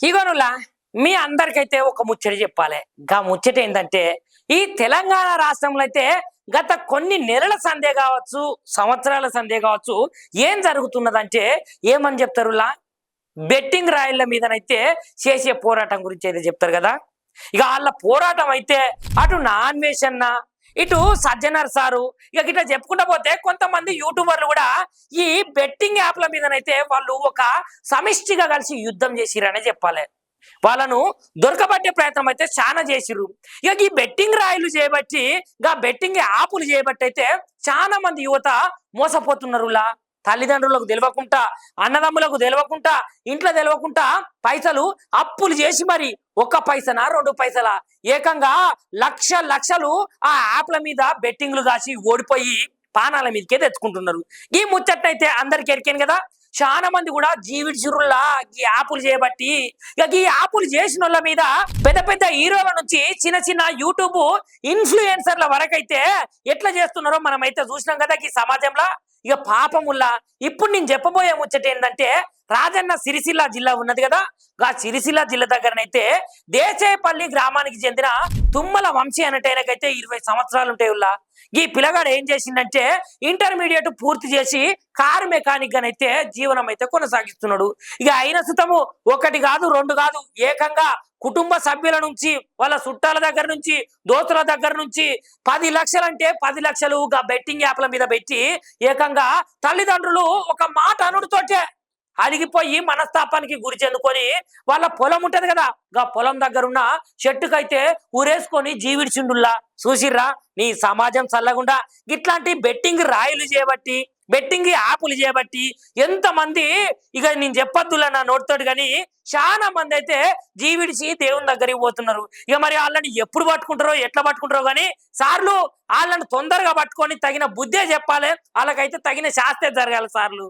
మిత్రులారా మీ అందరికైతే ఒక ముచ్చట చెప్పాలి. గా ముచ్చట ఏంటంటే ఈ తెలంగాణ రాష్ట్రంలో అయితే గత కొన్ని నెలల సందే కావచ్చు సంవత్సరాల సందే కావచ్చు ఏం జరుగుతున్నదంటే ఏమని చెప్తారులా బెట్టింగ్ రాయిల మీదనైతే చేసే పోరాటం గురించి అయితే చెప్తారు కదా? ఇక వాళ్ళ పోరాటం అయితే అటు నాన్వేషన్న ఇటు సజ్జనర్ సారు ఇక ఇట్లా చెప్పుకుంటా పోతే కొంతమంది యూట్యూబర్లు కూడా ఈ బెట్టింగ్ యాప్ల మీదనైతే వాళ్ళు ఒక సమిష్టిగా కలిసి యుద్ధం చేసిరనే చెప్పాలి. వాళ్ళను దొరకబట్టే ప్రయత్నం అయితే చాలా చేసిరు ఇక ఈ బెట్టింగ్ రాయిలు చేయబట్టి ఇక బెట్టింగ్ యాపులు చేయబట్టి అయితే చాలా మంది యువత మోసపోతున్నారులా తల్లిదండ్రులకు తెలియకుండా అన్నదమ్ములకు తెలియకుండా ఇంట్లో తెలియకుండా పైసలు అప్పులు చేసి మరి ఒక్క పైసనా రెండు పైసలా? ఏకంగా లక్ష లక్షలు ఆ యాప్ల మీద బెట్టింగ్లు కాసి ఓడిపోయి పానాల మీదకే తెచ్చుకుంటున్నారు. ఈ ముచ్చట్నైతే అందరికి ఎరికాను కదా? చాలా మంది కూడా జీవిడ్చురుల్లా ఈ యాపులు చేయబట్టి ఇక ఈ యాపులు చేసిన వాళ్ళ మీద పెద్ద పెద్ద హీరోల నుంచి చిన్న చిన్న యూట్యూబ్ ఇన్ఫ్లుయెన్సర్ల వరకైతే ఎట్లా చేస్తున్నారో మనం అయితే చూసినాం కదా ఈ సమాజంలో. ఇక పాపముల్లా ఇప్పుడు నేను చెప్పబోయే ముచ్చట ఏంటంటే రాజన్న సిరిసిల్ల జిల్లా ఉన్నది కదా ఆ సిరిసిల్ల జిల్లా దగ్గరనైతే దేశాయపల్లి గ్రామానికి చెందిన తుమ్మల వంశీ అనేటైనకైతే ఇరవై సంవత్సరాలు ఉంటాయి ఉల్లా. ఈ పిల్లగాడు ఏం చేసిందంటే ఇంటర్మీడియట్ పూర్తి చేసి కారు మెకానిక్ గానైతే జీవనం అయితే కొనసాగిస్తున్నాడు. ఇక అయిన సుతము ఒకటి కాదు రెండు కాదు ఏకంగా కుటుంబ సభ్యుల నుంచి వాళ్ళ చుట్టాల దగ్గర నుంచి దోస్తుల దగ్గర నుంచి పది లక్షలు అంటే పది లక్షలు బెట్టింగ్ యాప్ల మీద పెట్టి ఏకంగా తల్లిదండ్రులు ఒక మాట అనుడితోటే అడిగిపోయి మనస్తాపానికి గురి చెందుకొని వాళ్ళ పొలం ఉంటది కదా గా పొలం దగ్గర ఉన్న చెట్టుకైతే ఊరేసుకొని జీవిడిచిండుల్లా చూసిర్రా? నీ సమాజం చల్లగుండా. ఇట్లాంటి బెట్టింగ్ రాయిలు చేయబట్టి బెట్టింగ్ యాపులు చేయబట్టి ఎంతమంది ఇక నేను చెప్పొద్దులే నా నోటితోటి కానీ చాలా మంది అయితే జీవిడిచి దేవుని దగ్గరికి పోతున్నారు. ఇక మరి వాళ్ళని ఎప్పుడు పట్టుకుంటారో ఎట్లా పట్టుకుంటారో కానీ సార్లు వాళ్ళని తొందరగా పట్టుకొని తగిన బుద్ధే చెప్పాలి. వాళ్ళకైతే తగిన శాస్త్రే జరగాలి సార్లు.